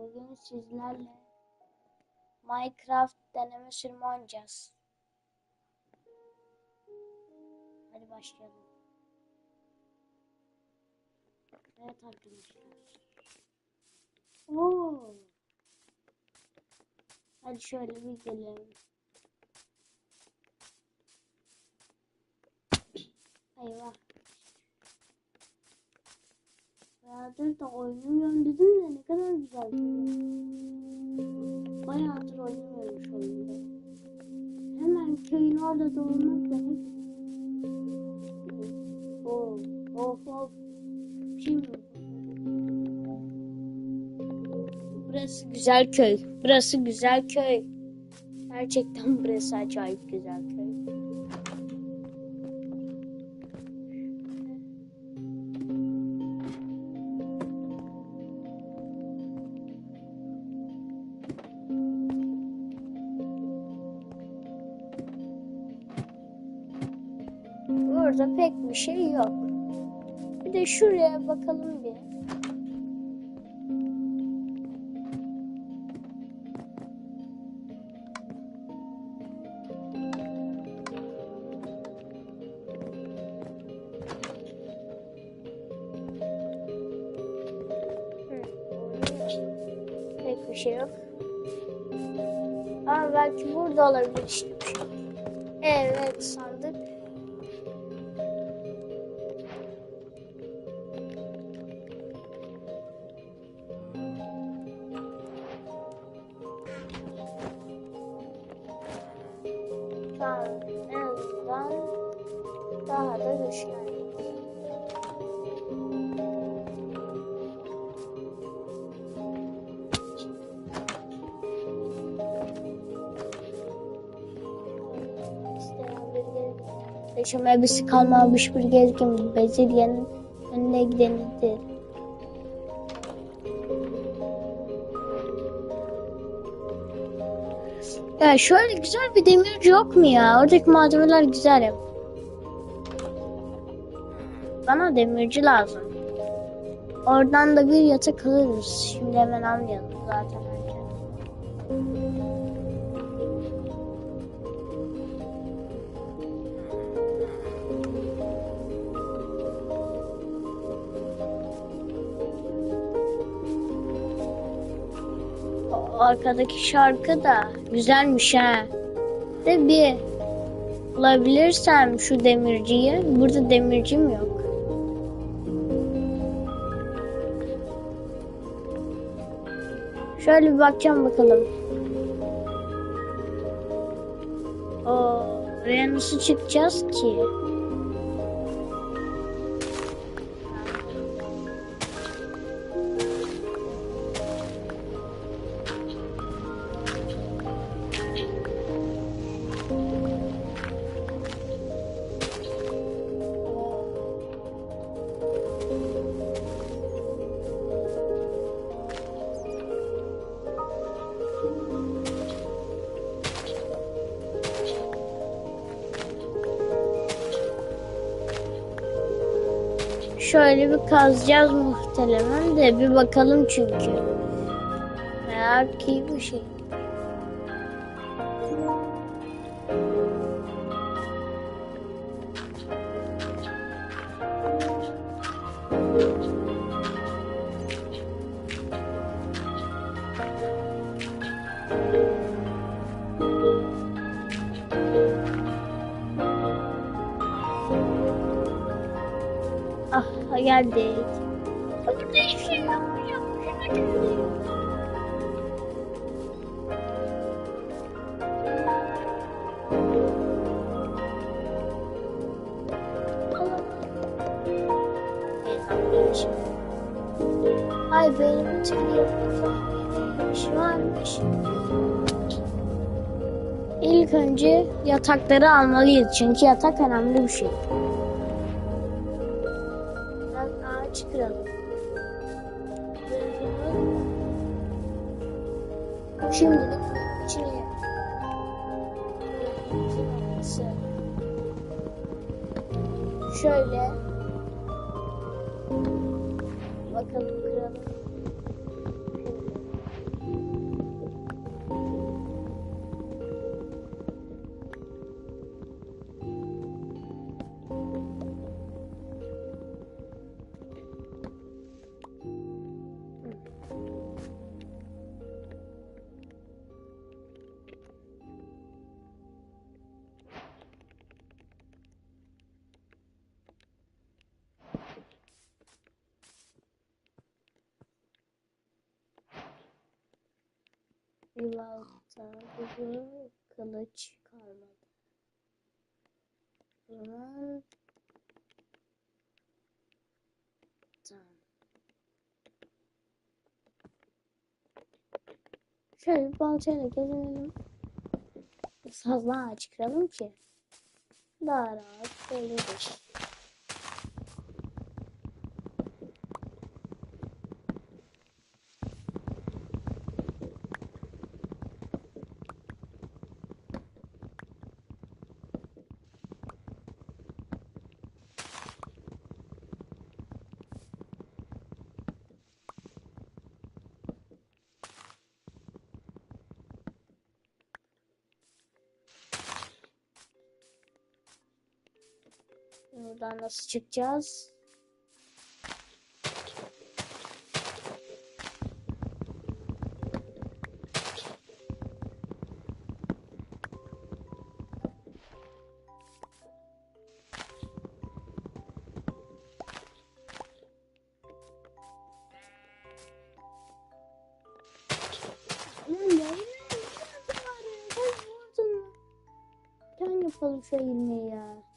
Bugün sizlerle Minecraft deneme sürümü oynayacağız. Hadi başlayalım. Evet arkadaşlar. Oo. Hadi şöyle bir gelelim. Eyvah. Bayağıdır da oynamıyorum dedim de ne kadar güzel. Bayağıdır oynamıyorum şu oyunda. Hemen köyün orada doğmak demek. Of of of. Şimdi. Burası güzel köy. Burası güzel köy. Gerçekten burası acayip güzel köy. Burada pek bir şey yok. Bir de şuraya bakalım bir. Bir şey yok. Ama belki burada olabilir işte. Evet sandık. An en daha da güçlendik. İsteyen bir gezgin. Yaşam elbisi kalmamış bir gezgin. Bezirgenin önüne gidenidir. Ya şöyle güzel bir demirci yok mu ya? Oradaki malzemeler güzel. Bana demirci lazım. Oradan da bir yatak alırız. Şimdi hemen almayalım zaten önce. Arkadaki şarkı da güzelmiş ha. De bir bulabilirsem şu demirciyi. Burada demircim yok. Şöyle bir bakacağım bakalım. Oo, oraya nasıl çıkacağız ki? Şöyle bir kazacağız muhtemelen de bir bakalım çünkü. Merak iyi bir şey. Geldik. Burada hiçbir şey. Ay benim tüylerim varmış. İlk önce yatakları almalıyız çünkü yatak önemli bir şey. Biraz ağaç kıralım. Şimdilik içine şöyle bakalım kıralım. Balta, bir kılıç kalmadı. Tamam. Şöyle bir balçayla gezelim. Fazla ağaç kıralım ki daha rahat olur. Buradan nasıl çıkacağız? Yapalım şu ilmeği ya.